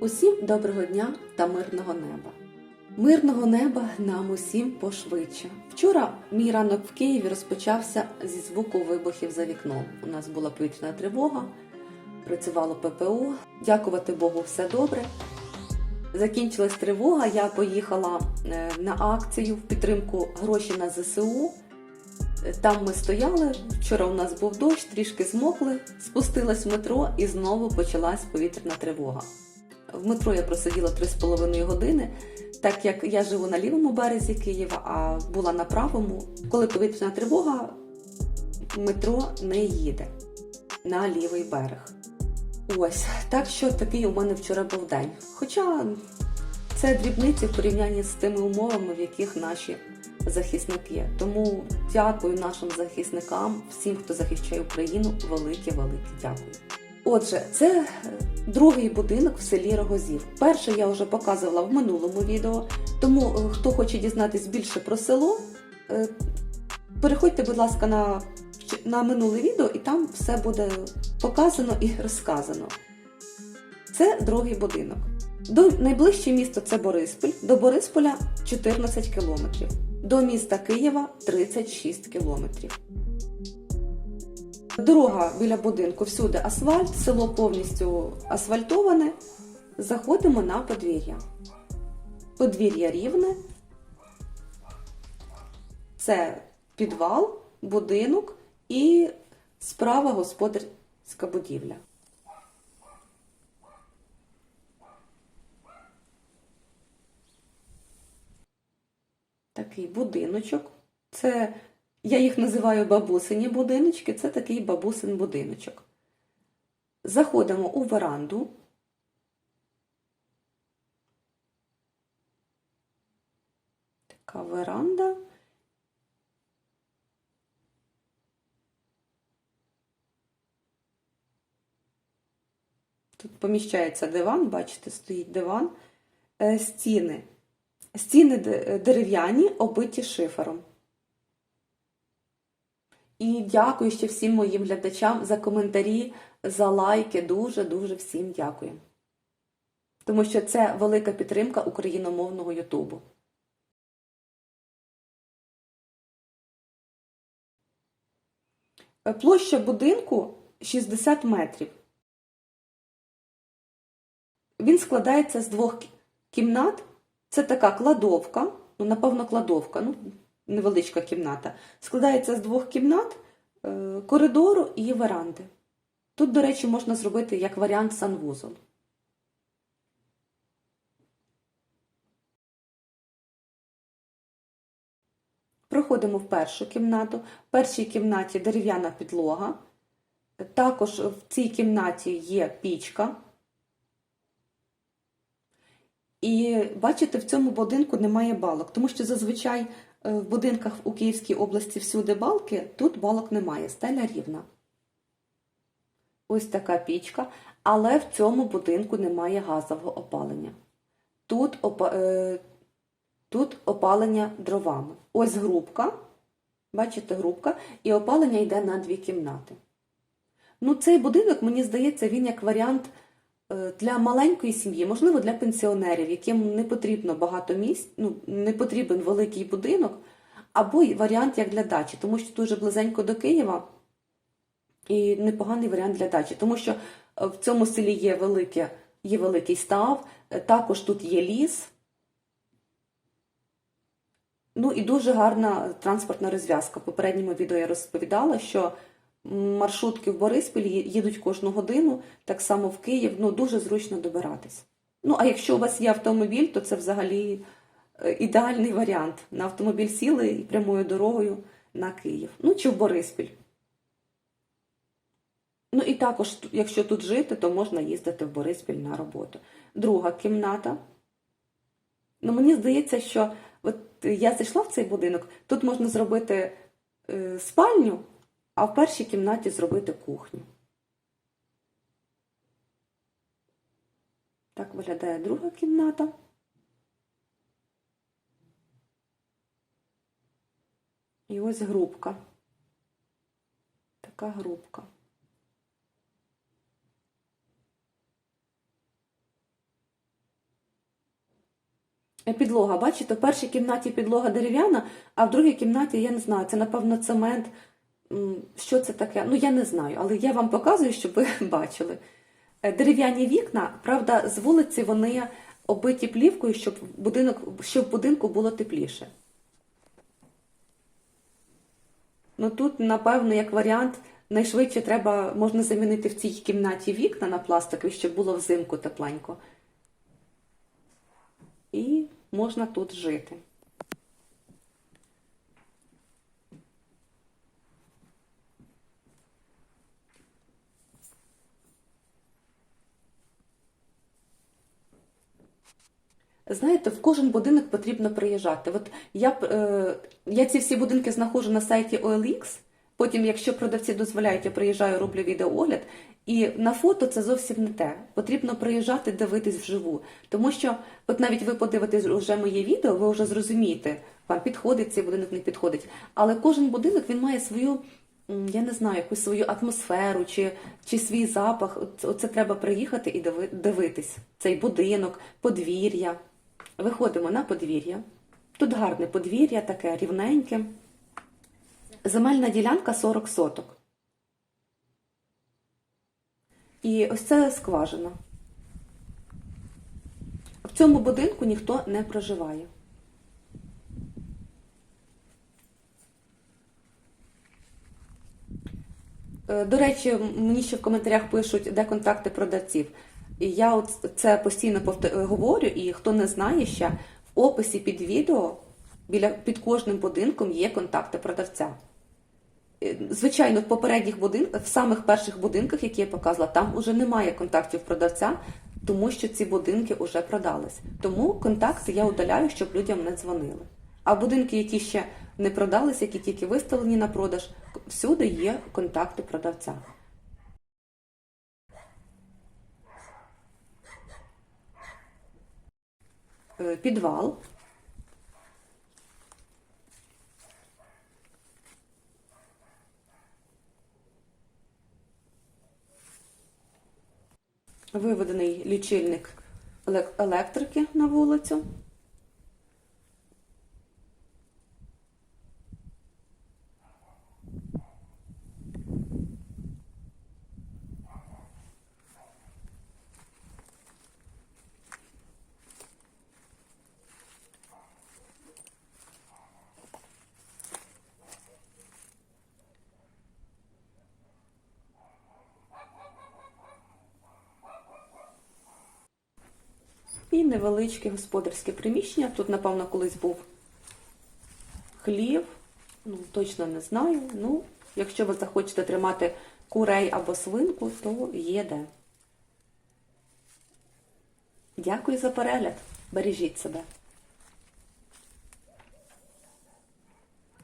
Усім доброго дня та мирного неба. Мирного неба нам усім пошвидше. Вчора мій ранок в Києві розпочався зі звуку вибухів за вікном. У нас була повітряна тривога, працювало ППО. Дякувати Богу, все добре. Закінчилась тривога. Я поїхала е, на акцію в підтримку гроші на ЗСУ. Там ми стояли. Вчора у нас був дощ, трішки змокли, спустилась в метро і знову почалась повітряна тривога. В метро я просиділа 3,5 години, так як я живу на лівому березі Києва, а була на правому. Коли повітряна тривога, метро не їде на лівий берег. Ось так що такий у мене вчора був день. Хоча це дрібниці в порівнянні з тими умовами, в яких наші захисники. Тому дякую нашим захисникам, всім, хто захищає Україну. Велике, велике дякую. Отже, це другий будинок в селі Рогозів. Перший я вже показувала в минулому відео. Тому е, хто хоче дізнатись більше про село, е, переходьте, будь ласка, на, на минуле відео, і там все буде показано і розказано. Це другий будинок. До найближче місто це Бориспіль. До Борисполя 14 кілометрів. До міста Києва 36 кілометрів. Дорога біля будинку всюди асфальт, село повністю асфальтоване. Заходимо на подвір'я. Подвір'я рівне. Це підвал, будинок і справа господарська будівля. Такий будиночок. Це я їх називаю бабусині будиночки, це такий бабусин будиночок. Заходимо у веранду. Така веранда. Тут поміщається диван, бачите, стоїть диван, Е, стіни. Стіни дерев'яні, оббиті шифером. І дякую ще всім моїм глядачам за коментарі, за лайки. Дуже-дуже всім дякую. Тому що це велика підтримка україномовного Ютубу. Площа будинку 60 метрів. Він складається з двох кімнат. Це така кладовка, ну, напевно, кладовка, ну, невеличка кімната. Складається з двох кімнат, е, коридору і веранди. Тут, до речі, можна зробити як варіант санвузол. Проходимо в першу кімнату. В першій кімнаті дерев'яна підлога. Також в цій кімнаті є пічка. І бачите, в цьому будинку немає балок, тому що зазвичай в будинках у Київській області всюди балки, тут балок немає, стеля рівна. Ось така пічка, але в цьому будинку немає газового опалення. Тут, опа- е, тут опалення дровами. Ось грубка, бачите, грубка, і опалення йде на дві кімнати. Ну, цей будинок, мені здається, він як варіант е, для маленької сім'ї, можливо, для пенсіонерів, яким не потрібно багато місць, ну, не потрібен великий будинок, або варіант як для дачі, тому що дуже близенько до Києва і непоганий варіант для дачі, тому що е, в цьому селі є, велике, є великий став, е, також тут є ліс. Ну і дуже гарна транспортна розв'язка. В попередньому відео я розповідала, що маршрутки в Бориспіль їдуть кожну годину, так само в Київ, ну дуже зручно добиратись. Ну, а якщо у вас є автомобіль, то це взагалі е, ідеальний варіант. На автомобіль сіли і прямою дорогою на Київ. Ну, чи в Бориспіль. Ну і також, якщо тут жити, то можна їздити в Бориспіль на роботу. Друга кімната. Ну, мені здається, що от я зайшла в цей будинок, тут можна зробити е, спальню, а в першій кімнаті зробити кухню. Так виглядає друга кімната. І ось грубка. Така грубка. Е, Підлога, бачите, в першій кімнаті підлога дерев'яна, а в другій кімнаті, я не знаю, це, напевно, цемент. Що це таке? Ну, я не знаю, але я вам показую, щоб ви бачили. Е, Дерев'яні вікна, правда, з вулиці вони оббиті плівкою, щоб будинок, щоб будинку було тепліше. Ну тут, напевно, як варіант, найшвидше треба можна замінити в цій кімнаті вікна на пластикові, щоб було взимку тепленько. І можна тут жити. Знаєте, в кожен будинок потрібно приїжджати. От я, е, я ці всі будинки знаходжу на сайті OLX, потім, якщо продавці дозволяють, я приїжджаю, роблю відеоогляд, і на фото це зовсім не те. Потрібно приїжджати, дивитись вживу. Тому що, от навіть ви подивитесь вже моє відео, ви вже зрозумієте, вам підходить цей будинок, не підходить. Але кожен будинок він має свою, я не знаю, якусь свою атмосферу чи, чи свій запах. Оце треба приїхати і дивитись. Цей будинок, подвір'я. Виходимо на подвір'я. Тут гарне подвір'я, таке рівненьке. Земельна ділянка 40 соток. І ось це скважина. В цьому будинку ніхто не проживає. Е, До речі, мені ще в коментарях пишуть, де контакти продавців. І я от це постійно говорю, і хто не знає ще, в описі під відео біля під кожним будинком є контакти продавця. Е, Звичайно, в попередніх будинках, в самих перших будинках, які я показала, там уже немає контактів продавця, тому що ці будинки вже продались. Тому контакти я удаляю, щоб людям не дзвонили. А будинки, які ще не продались, які тільки виставлені на продаж, всюди є контакти продавця. Підвал. Виведений лічильник елек- електрики на вулицю. Невеличке господарське приміщення. Тут, напевно, колись був хлів. Ну, точно не знаю. Ну, якщо ви захочете тримати курей або свинку, то є де. Дякую за перегляд. Бережіть себе.